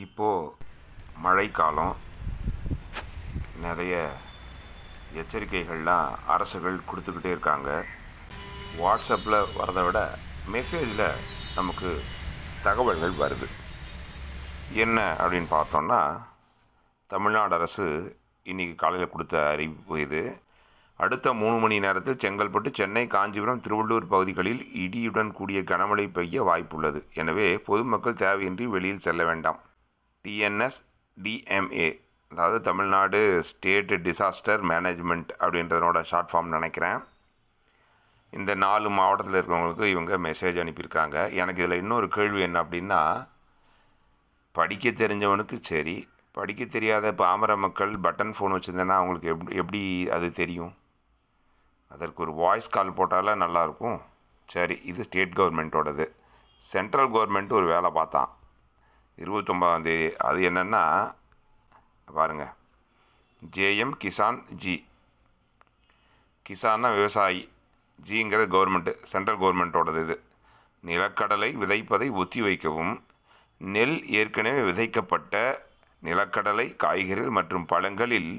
இப்போது மழைக்காலம். நிறைய எச்சரிக்கைகள்லாம் அரசுகள் கொடுத்துக்கிட்டே இருக்காங்க. வாட்ஸ்அப்பில் வரதை விட மெசேஜில் நமக்கு தகவல்கள் வருது. என்ன அப்படின்னு பார்த்தோம்னா தமிழ்நாடு அரசு இன்றைக்கி காலையில் கொடுத்த அறிவிப்பு இது. அடுத்த மூணு மணி நேரத்தில் செங்கல்பட்டு சென்னை காஞ்சிபுரம் திருவள்ளூர் பகுதிகளில் இடியுடன் கூடிய கனமழை பெய்ய வாய்ப்புள்ளது. எனவே பொதுமக்கள் தேவையின்றி வெளியில் செல்ல வேண்டாம். டிஎன்எஸ் டிஎம்ஏ அதாவது தமிழ்நாடு ஸ்டேட் டிசாஸ்டர் மேனேஜ்மெண்ட் அப்படின்றதனோட ஷார்ட் ஃபார்ம் நினைக்கிறேன். இந்த நாலு மாவட்டத்தில் இருக்கிறவங்களுக்கு இவங்க மெசேஜ் அனுப்பியிருக்காங்க. எனக்கு இதில் இன்னொரு கேள்வி என்ன அப்படின்னா படிக்க தெரிஞ்சவனுக்கு சரி படிக்க தெரியாத பாமர மக்கள் பட்டன் ஃபோன் வச்சுருந்தேன்னா அவங்களுக்கு எப்படி எப்படி அது தெரியும்? அதற்கு ஒரு வாய்ஸ் கால் போட்டாலே நல்லாயிருக்கும் சரி இது ஸ்டேட் கவர்மெண்ட்டோடது. சென்ட்ரல் கவர்மெண்ட் ஒரு வேலை பார்த்தான். இருபத்தொம்பதாந்தேதி அது என்னென்னா பாருங்கள் ஜேஎம் கிசான் ஜி. கிசான்னா விவசாயி. ஜிங்கிறது கவர்மெண்ட்டு சென்ட்ரல் கவர்மெண்ட்டோடது இது. நிலக்கடலை விதைப்பதை ஒத்தி வைக்கவும் நெல் ஏற்கனவே விதைக்கப்பட்ட நிலக்கடலை காய்கறிகள் மற்றும் பழங்களில்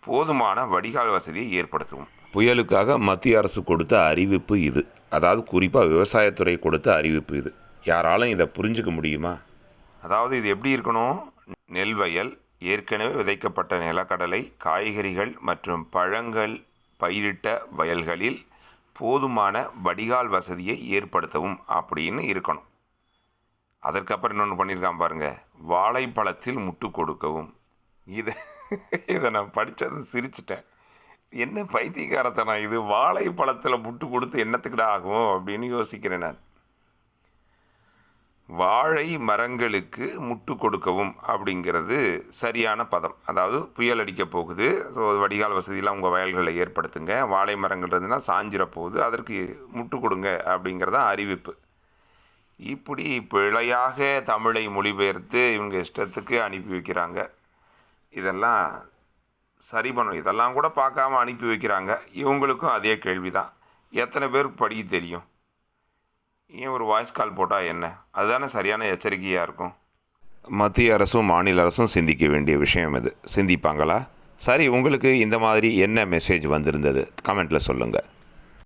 போதுமான வடிகால் வசதியை ஏற்படுத்தவும் புயலுக்காக மத்திய அரசு கொடுத்த அறிவிப்பு இது. அதாவது குறிப்பாக விவசாயத்துறை கொடுத்த அறிவிப்பு இது. யாராலும் இதை புரிஞ்சுக்க முடியுமா? அதாவது இது எப்படி இருக்கணும்? நெல் வயல் ஏற்கனவே விதைக்கப்பட்ட நிலக்கடலை காய்கறிகள் மற்றும் பழங்கள் பயிரிட்ட வயல்களில் போதுமான வடிகால் வசதியை ஏற்படுத்தவும் அப்படின்னு இருக்கணும். அதற்கப்புறம் இன்னொன்று பண்ணியிருக்கான் பாருங்கள் வாழைப்பழத்தில் முட்டு கொடுக்கவும். இதை இதை நான் படித்ததும் சிரிச்சிட்டேன். என்ன பைத்தியக்காரத்தனம் இது? வாழைப்பழத்தில் முட்டு கொடுத்து என்னத்துக்குடா ஆகும் அப்படின்னு யோசிக்கிறேன் நான். வாழை மரங்களுக்கு முட்டு கொடுக்கவும் அப்படிங்கிறது சரியான பதம். அதாவது புயல் அடிக்க போகுது. ஸோ வடிகால் வசதியெலாம் உங்கள் வயல்களை ஏற்படுத்துங்க. வாழை மரங்கள் இருந்துன்னா சாஞ்சிர போகுது. அதற்கு முட்டு கொடுங்க அப்படிங்கிறதா அறிவிப்பு. இப்படி பிழையாக தமிழை மொழிபெயர்த்து இவங்க இஷ்டத்துக்கு அனுப்பி வைக்கிறாங்க. இதெல்லாம் சரி பண்ணணும். இதெல்லாம் கூட பார்க்காம அனுப்பி வைக்கிறாங்க. இவங்களுக்கும் அதே கேள்வி தான் எத்தனை பேருக்கு படிக்க தெரியும்? ஏன் ஒரு வாய்ஸ் கால் போட்டால் என்ன? அதுதானே சரியான எச்சரிக்கையாக இருக்கும். மத்திய அரசும் மாநில அரசும் சிந்திக்க வேண்டிய விஷயம் இது. சிந்திப்பாங்களா? சரி உங்களுக்கு இந்த மாதிரி என்ன மெசேஜ் வந்திருந்தது? கமெண்ட்டில் சொல்லுங்கள்